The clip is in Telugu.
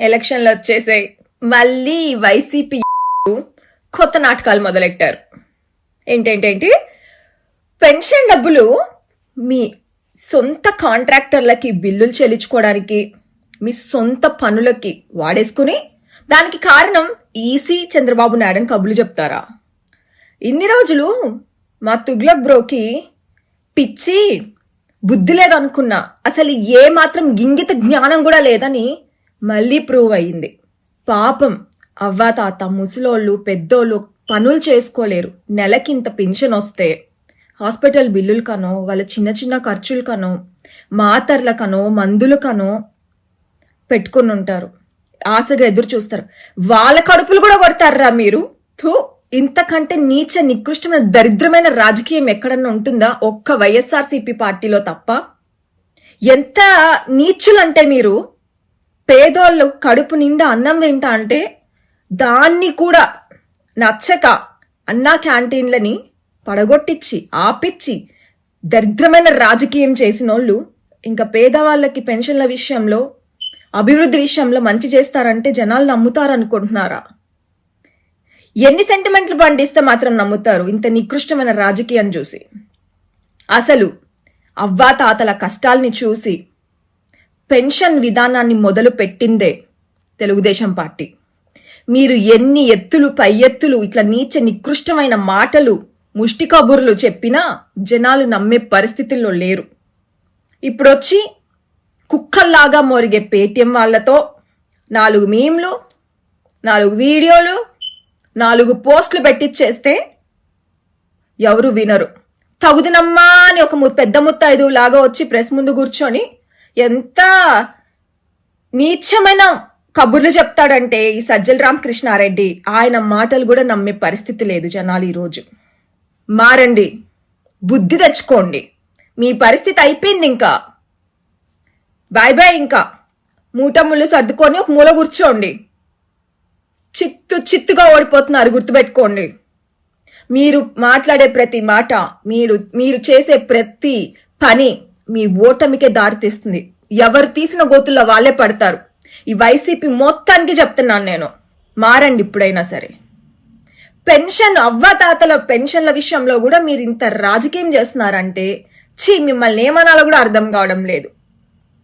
ఎలక్షన్లు వచ్చేసాయి మళ్ళీ వైసీపీ కొత్త నాటకాలు మొదలెట్టారు. ఏంటేంటేంటి? పెన్షన్ డబ్బులు మీ సొంత కాంట్రాక్టర్లకి బిల్లులు చెల్లించుకోవడానికి మీ సొంత పనులకి వాడేసుకుని దానికి కారణం ఈసీ చంద్రబాబు నాయుడు కబులు చెప్తారా? ఇన్ని రోజులు మా తుగ్లక్ బ్రోకి పిచ్చి బుద్ధి లేదనుకున్నా అసలు ఏ మాత్రం గింగిత జ్ఞానం కూడా లేదని మళ్ళీ ప్రూవ్ అయ్యింది. పాపం. అవ్వ తాత ముసలోళ్ళు పెద్దోళ్ళు పనులు చేసుకోలేరు. నెలకింత పింఛన్ వస్తే. హాస్పిటల్ బిల్లులు కనో వాళ్ళ చిన్న చిన్న ఖర్చులు కనో మాతర్లకనో మందులకనో పెట్టుకుని ఉంటారు. ఆశగా ఎదురు చూస్తారు. వాళ్ళ కడుపులు కూడా కొడతారా మీరు? థూ! ఇంతకంటే నీచ నికృష్టమైన దరిద్రమైన రాజకీయం ఎక్కడన్నా ఉంటుందా? ఒక్క వైఎస్ఆర్సీపీ పార్టీలో తప్ప? ఎంత నీచులంటే మీరు? పేదోళ్ళు కడుపు నిండా అన్నం తింటా అంటే దాన్ని కూడా నచ్చక అన్నా క్యాంటీన్లని పడగొట్టించి ఆపిచ్చి దరిద్రమైన రాజకీయం చేసిన వాళ్ళు ఇంకా పేదవాళ్ళకి పెన్షన్ల విషయంలో అభివృద్ధి విషయంలో మంచి చేస్తారంటే జనాలు నమ్ముతారనుకుంటున్నారా? ఎన్ని సెంటిమెంట్లు పండిస్తే మాత్రం నమ్ముతారు ఇంత నికృష్టమైన రాజకీయం చూసి? అసలు అవ్వా తాతల కష్టాల్ని చూసి పెన్షన్ విధానాన్ని మొదలు పెట్టిందే తెలుగుదేశం పార్టీ. మీరు ఎన్ని ఎత్తులు పై ఎత్తులు ఇట్లా నీచ నికృష్టమైన మాటలు ముష్టి కబుర్లు చెప్పినా జనాలు నమ్మే పరిస్థితుల్లో లేరు. ఇప్పుడొచ్చి కుక్కల్లాగా మోరిగే పేటిఎం వాళ్ళతో నాలుగు మీమ్లు నాలుగు వీడియోలు నాలుగు పోస్టులు పెట్టిచ్చేస్తే ఎవరు వినరు. తగుదినమ్మా అని ఒక ము- పెద్ద ముత్తైదు లాగా వచ్చి ప్రెస్ ముందు కూర్చొని ఎంత నీచమైన కబుర్లు చెప్తాడంటే ఈ సజ్జల రామకృష్ణారెడ్డి. ఆయన మాటలు కూడా నమ్మే పరిస్థితి లేదు జనాలు ఈరోజు. మారండి. బుద్ధి తెచ్చుకోండి. మీ పరిస్థితి అయిపోయింది ఇంకా. బాయ్ బాయ్ ఇంకా. మూట ముళ్ళు సర్దుకొని ఒక మూల కూర్చోండి. చిత్తు చిత్తుగా ఓడిపోతున్నారు గుర్తుపెట్టుకోండి. మీరు మాట్లాడే ప్రతి మాట మీరు మీరు చేసే ప్రతి పని మీ ఓటమికే దారితీస్తుంది ఎవరు తీసిన గోతుల్లో వాళ్ళే పడతారు. ఈ వైసీపీ మొత్తానికి చెప్తున్నాను నేను. మారండి ఇప్పుడైనా సరే. పెన్షన్ అవ్వతాతల పెన్షన్ల విషయంలో కూడా మీరు ఇంత రాజకీయం చేస్తున్నారంటే ఛీ మిమ్మల్ని ఏమనాలో కూడా అర్థం కావడం లేదు.